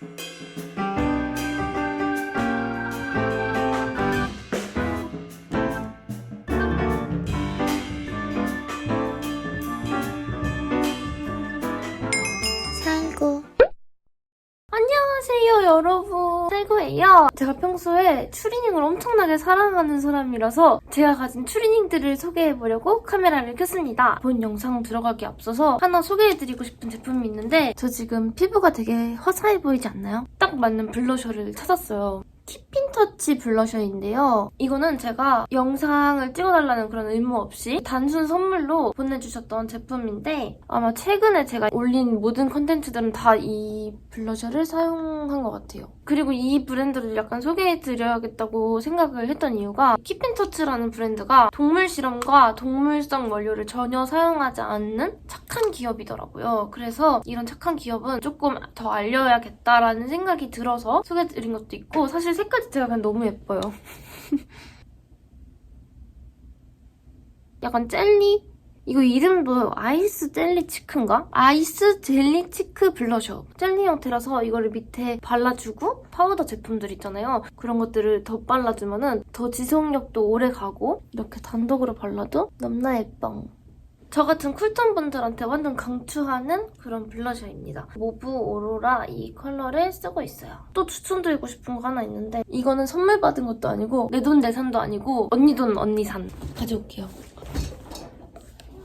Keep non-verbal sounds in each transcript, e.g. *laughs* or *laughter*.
살 제가 평소에 추리닝을 엄청나게 사랑하는 사람이라서 제가 가진 추리닝들을 소개해보려고 카메라를 켰습니다 본 영상 들어가기 앞서서 하나 소개해드리고 싶은 제품이 있는데 저 지금 피부가 되게 화사해 보이지 않나요? 딱 맞는 블러셔를 찾았어요 티핀터치 블러셔인데요. 이거는 제가 영상을 찍어달라는 그런 의무 없이 단순 선물로 보내주셨던 제품인데 아마 최근에 제가 올린 모든 컨텐츠들은 다 이 블러셔를 사용한 것 같아요. 그리고 이 브랜드를 약간 소개해드려야겠다고 생각을 했던 이유가 키핀터치라는 브랜드가 동물 실험과 동물성 원료를 전혀 사용하지 않는 착한 기업이더라고요. 그래서 이런 착한 기업은 조금 더 알려야겠다라는 생각이 들어서 소개해드린 것도 있고 사실 색깔 자체가 그냥 너무 예뻐요. *laughs* 약간 젤리? 이거 이름도 아이스 젤리 치크인가? 아이스 젤리 치크 블러셔. 젤리 형태라서 이거를 밑에 발라주고 파우더 제품들 있잖아요. 그런 것들을 더 발라주면 은 더 지속력도 오래 가고 이렇게 단독으로 발라도 넘나 예뻐. 저 같은 쿨톤 분들한테 완전 강추하는 그런 블러셔입니다. 모브 오로라 이 컬러를 쓰고 있어요. 또 추천드리고 싶은 거 하나 있는데 이거는 선물 받은 것도 아니고 내 돈 내 산도 아니고 언니 돈 언니 산. 가져올게요.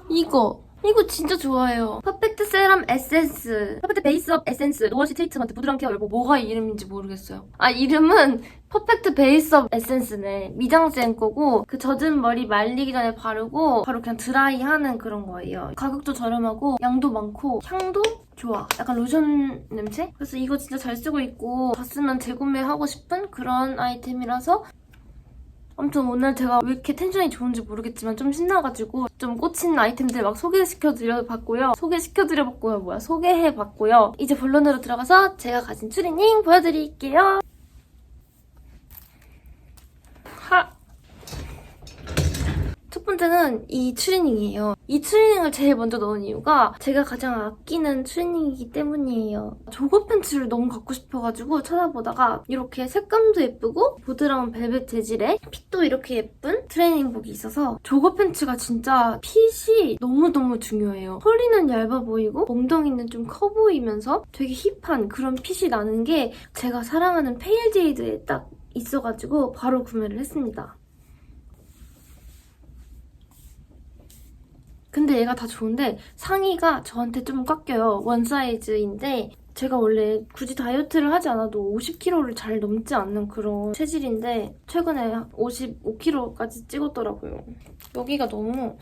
이거 이거 진짜 좋아해요. 퍼펙트 세럼 에센스. 퍼펙트 베이스업 에센스. 노워시 트리트먼트 부드러운 케어 이거 뭐가 이름인지 모르겠어요. 아 이름은 퍼펙트 베이스업 에센스네. 미장센 거고 그 젖은 머리 말리기 전에 바르고 바로 그냥 드라이하는 그런 거예요. 가격도 저렴하고 양도 많고 향도 좋아. 약간 로션 냄새? 그래서 이거 진짜 잘 쓰고 있고 봤으면 재구매하고 싶은 그런 아이템이라서 아무튼 오늘 제가 왜 이렇게 텐션이 좋은지 모르겠지만 좀 신나가지고 좀 꽂힌 아이템들 막 소개시켜드려봤고요. 소개시켜드려봤고요. 뭐야 소개해봤고요. 이제 본론으로 들어가서 제가 가진 추리닝 보여드릴게요. 첫 번째는 이 추리닝이에요. 이 추리닝을 제일 먼저 넣은 이유가 제가 가장 아끼는 추리닝이기 때문이에요. 조거 팬츠를 너무 갖고 싶어가지고 찾아보다가 이렇게 색감도 예쁘고 부드러운 벨벳 재질의 핏도 이렇게 예쁜 트레이닝복이 있어서 조거 팬츠가 진짜 핏이 너무너무 중요해요. 허리는 얇아 보이고 엉덩이는 좀 커 보이면서 되게 힙한 그런 핏이 나는 게 제가 사랑하는 페일 제이드에 딱 있어가지고 바로 구매를 했습니다. 근데 얘가 다 좋은데 상의가 저한테 좀 깎여요. 원 사이즈인데 제가 원래 굳이 다이어트를 하지 않아도 50kg를 잘 넘지 않는 그런 체질인데 최근에 55kg까지 찍었더라고요. 여기가 너무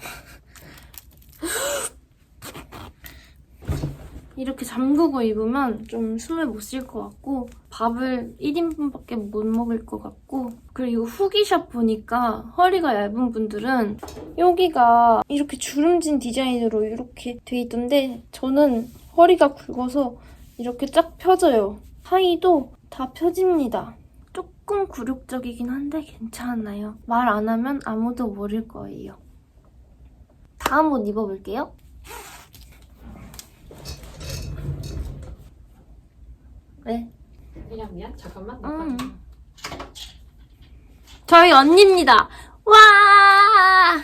*laughs* 이렇게 잠그고 입으면 좀 숨을 못 쉴 것 같고 밥을 1인분밖에 못 먹을 것 같고 그리고 후기샵 보니까 허리가 얇은 분들은 여기가 이렇게 주름진 디자인으로 이렇게 돼 있던데 저는 허리가 굵어서 이렇게 쫙 펴져요. 하의도 다 펴집니다. 조금 굴욕적이긴 한데 괜찮아요. 말 안 하면 아무도 모를 거예요. 다음 옷 입어볼게요. 네. 미안 미안 잠깐만 음. 저희 언니입니다. 와!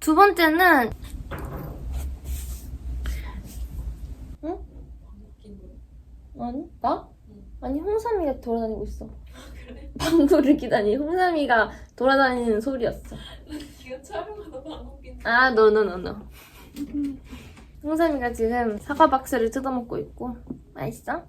두 번째는 응? 아니 나? 아니 홍삼이가 돌아다니고 있어. 방구를 기다니 홍삼이가 돌아다니는 소리였어. 지금 촬영하다 방귀 아, 노노노노. 홍삼이가 지금 사과 박스를 뜯어먹고 있고 맛있어?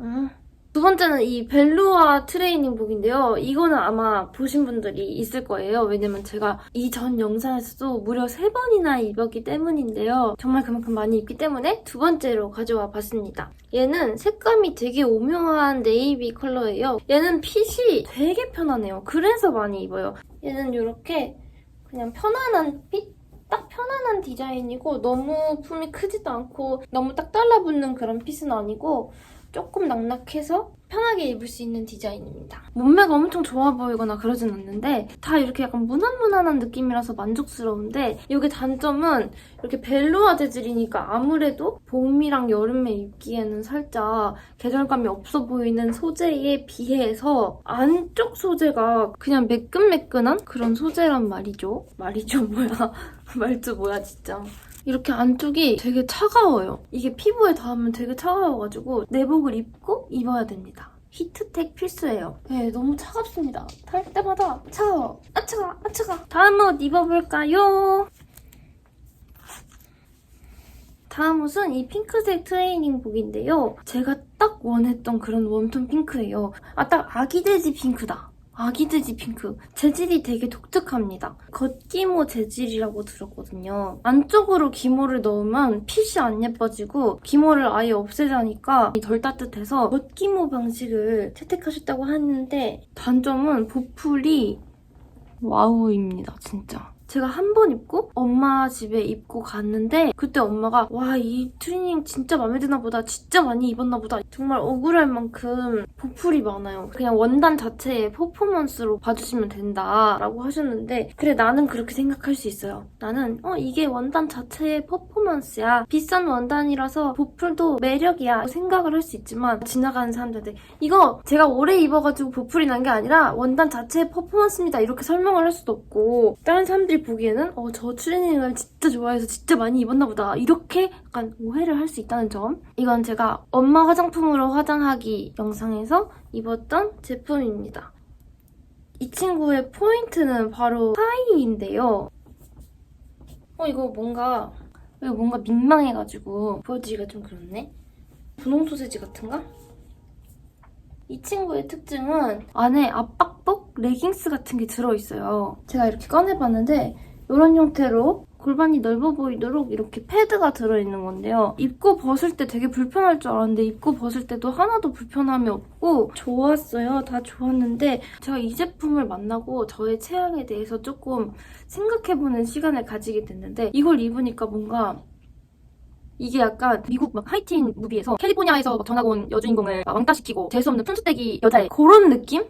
음. 두 번째는 이 벨루아 트레이닝복인데요. 이거는 아마 보신 분들이 있을 거예요. 왜냐면 제가 이전 영상에서도 무려 세 번이나 입었기 때문인데요. 정말 그만큼 많이 입기 때문에 두 번째로 가져와 봤습니다. 얘는 색감이 되게 오묘한 네이비 컬러예요. 얘는 핏이 되게 편하네요. 그래서 많이 입어요. 얘는 이렇게 그냥 편안한 핏? 딱 편안한 디자인이고 너무 품이 크지도 않고 너무 딱 달라붙는 그런 핏은 아니고 조금 낙낙해서 편하게 입을 수 있는 디자인입니다. 몸매가 엄청 좋아 보이거나 그러진 않는데 다 이렇게 약간 무난무난한 느낌이라서 만족스러운데 이게 단점은 이렇게 벨루아 재질이니까 아무래도 봄이랑 여름에 입기에는 살짝 계절감이 없어 보이는 소재에 비해서 안쪽 소재가 그냥 매끈매끈한 그런 소재란 말이죠. 말이죠 뭐야. *laughs* 말투 뭐야 진짜. 이렇게 안쪽이 되게 차가워요. 이게 피부에 닿으면 되게 차가워가지고 내복을 입고 입어야 됩니다. 히트텍 필수예요. 네, 너무 차갑습니다. 탈 때마다 차가워. 아 차가, 아 차가. 다음 옷 입어볼까요? 다음 옷은 이 핑크색 트레이닝복인데요. 제가 딱 원했던 그런 웜톤 핑크예요. 아, 딱 아기 돼지 핑크다. 아기돼지 핑크. 재질이 되게 독특합니다. 겉기모 재질이라고 들었거든요. 안쪽으로 기모를 넣으면 핏이 안 예뻐지고 기모를 아예 없애자니까 덜 따뜻해서 겉기모 방식을 채택하셨다고 하는데 단점은 보풀이 와우입니다, 진짜. 제가 한 번 입고 엄마 집에 입고 갔는데 그때 엄마가 와 이 트리닝 진짜 마음에 드나 보다. 진짜 많이 입었나 보다. 정말 억울할 만큼 보풀이 많아요. 그냥 원단 자체의 퍼포먼스로 봐주시면 된다 라고 하셨는데 그래 나는 그렇게 생각할 수 있어요. 나는 어 이게 원단 자체의 퍼포먼스야. 비싼 원단이라서 보풀도 매력이야. 생각을 할 수 있지만 지나가는 사람들한테 이거 제가 오래 입어가지고 보풀이 난 게 아니라 원단 자체의 퍼포먼스입니다. 이렇게 설명을 할 수도 없고 다른 사람들이 보기에는 어, 저 트레이닝을 진짜 좋아해서 진짜 많이 입었나 보다. 이렇게 약간 오해를 할 수 있다는 점. 이건 제가 엄마 화장품으로 화장하기 영상에서 입었던 제품입니다. 이 친구의 포인트는 바로 하이인데요. 어 이거 뭔가 이거 뭔가 민망해가지고 보여드리기가 좀 그렇네. 분홍 소세지 같은가? 이 친구의 특징은 안에 압박복 레깅스 같은 게 들어있어요. 제가 이렇게 꺼내봤는데 이런 형태로 골반이 넓어 보이도록 이렇게 패드가 들어있는 건데요. 입고 벗을 때 되게 불편할 줄 알았는데 입고 벗을 때도 하나도 불편함이 없고 좋았어요. 다 좋았는데 제가 이 제품을 만나고 저의 체형에 대해서 조금 생각해보는 시간을 가지게 됐는데 이걸 입으니까 뭔가 이게 약간 미국 막 하이틴 무비에서 캘리포니아에서 막 전학 온 여주인공을 막 왕따시키고 재수없는 푼수떼기 여자의 그런 느낌?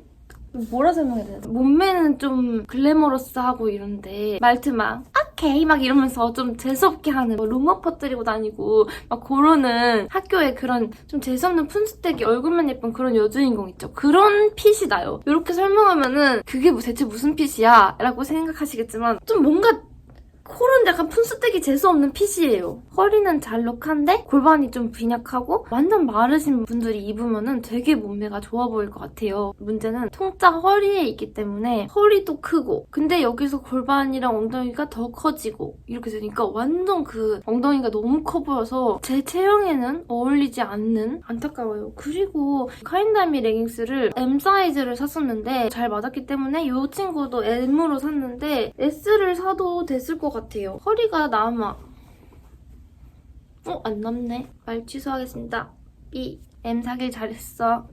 뭐라 설명해야 되나? 몸매는 좀 글래머러스하고 이런데 말투 막 오케이 막 이러면서 좀 재수없게 하는 뭐 rum어 퍼뜨리고 다니고 막 그러는 학교에 그런 좀 재수없는 푼수떼기 얼굴만 예쁜 그런 여주인공 있죠. 그런 핏이 나요. 이렇게 설명하면은 그게 뭐 대체 무슨 핏이야? 라고 생각하시겠지만 좀 뭔가 콜은 약간 푼수떼기 재수없는 핏이에요. 허리는 잘록한데 골반이 좀 빈약하고 완전 마르신 분들이 입으면은 되게 몸매가 좋아 보일 것 같아요. 문제는 통짜 허리에 있기 때문에 허리도 크고 근데 여기서 골반이랑 엉덩이가 더 커지고 이렇게 되니까 완전 그 엉덩이가 너무 커 보여서 제 체형에는 어울리지 않는 안타까워요. 그리고 카인다미 레깅스를 M 사이즈를 샀었는데 잘 맞았기 때문에 이 친구도 M으로 샀는데 S를 사도 됐을 것 같아요. 허리가 남아. 어? 안 남네. 말 취소하겠습니다. B. M 사길 잘했어.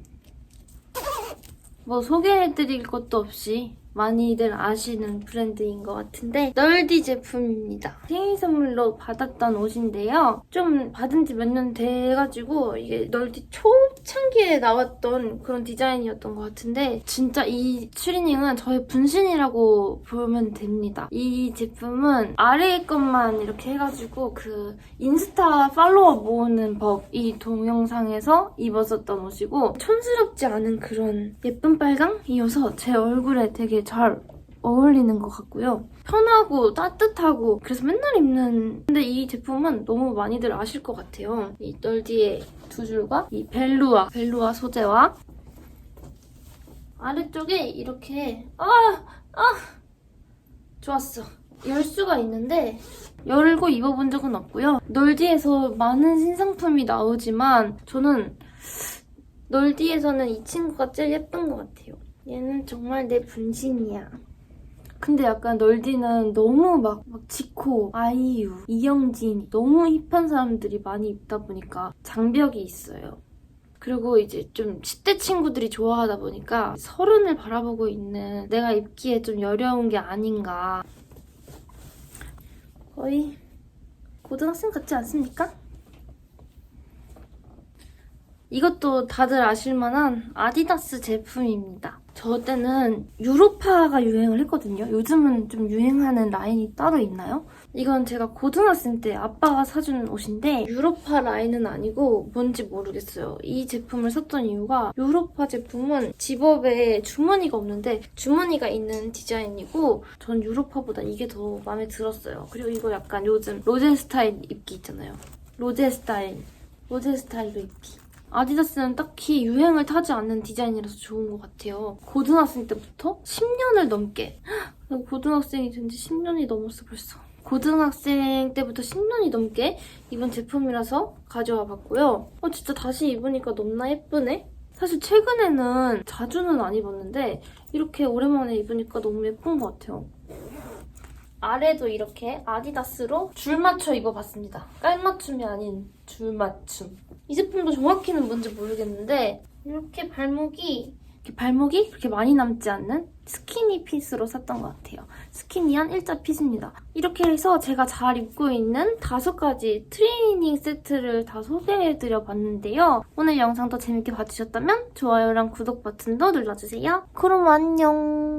뭐 소개해드릴 것도 없이 많이들 아시는 브랜드인 것 같은데 널디 제품입니다. 생일 선물로 받았던 옷인데요. 좀 받은 지 몇 년 돼가지고 이게 널디 초 창기에 나왔던 그런 디자인이었던 것 같은데 진짜 이 추리닝은 저의 분신이라고 보면 됩니다. 이 제품은 아래 것만 이렇게 해가지고 그 인스타 팔로워 모으는 법 이 동영상에서 입었었던 옷이고 촌스럽지 않은 그런 예쁜 빨강이어서 제 얼굴에 되게 잘 어울리는 것 같고요. 편하고 따뜻하고 그래서 맨날 입는 근데 이 제품은 너무 많이들 아실 것 같아요. 이 널디의 두 줄과 이 벨루아 벨루아 소재와 아래쪽에 이렇게 아! 아! 좋았어. 열 수가 있는데 열고 입어본 적은 없고요. 널디에서 많은 신상품이 나오지만 저는 널디에서는 이 친구가 제일 예쁜 것 같아요. 얘는 정말 내 분신이야. 근데 약간 널디는 너무 막, 막 지코, 아이유, 이영진 너무 힙한 사람들이 많이 입다 보니까 장벽이 있어요. 그리고 이제 좀 10대 친구들이 좋아하다 보니까 서른을 바라보고 있는 내가 입기에 좀 여려운 게 아닌가. 거의 고등학생 같지 않습니까? 이것도 다들 아실만한 아디다스 제품입니다. 저 때는 유로파가 유행을 했거든요. 요즘은 좀 유행하는 라인이 따로 있나요? 이건 제가 고등학생 때 아빠가 사준 옷인데 유로파 라인은 아니고 뭔지 모르겠어요. 이 제품을 샀던 이유가 유로파 제품은 집업에 주머니가 없는데 주머니가 있는 디자인이고 전 유로파보다 이게 더 마음에 들었어요. 그리고 이거 약간 요즘 로제 스타일 입기 있잖아요. 로제 스타일. 로제 스타일로 입기. 아디다스는 딱히 유행을 타지 않는 디자인이라서 좋은 것 같아요. 고등학생 때부터 10년을 넘게. 헉, 고등학생이 된 지 10년이 넘었어 벌써. 고등학생 때부터 10년이 넘게 입은 제품이라서 가져와 봤고요. 어, 진짜 다시 입으니까 너무나 예쁘네? 사실 최근에는 자주는 안 입었는데 이렇게 오랜만에 입으니까 너무 예쁜 것 같아요. 아래도 이렇게 아디다스로 줄 맞춰 입어봤습니다. 깔맞춤이 아닌 줄 맞춤. 이 제품도 정확히는 뭔지 모르겠는데 이렇게 발목이 이렇게 발목이 그렇게 많이 남지 않는 스키니 핏으로 샀던 것 같아요. 스키니한 일자 핏입니다. 이렇게 해서 제가 잘 입고 있는 다섯 가지 트레이닝 세트를 다 소개해드려 봤는데요. 오늘 영상도 재밌게 봐주셨다면 좋아요랑 구독 버튼도 눌러주세요. 그럼 안녕.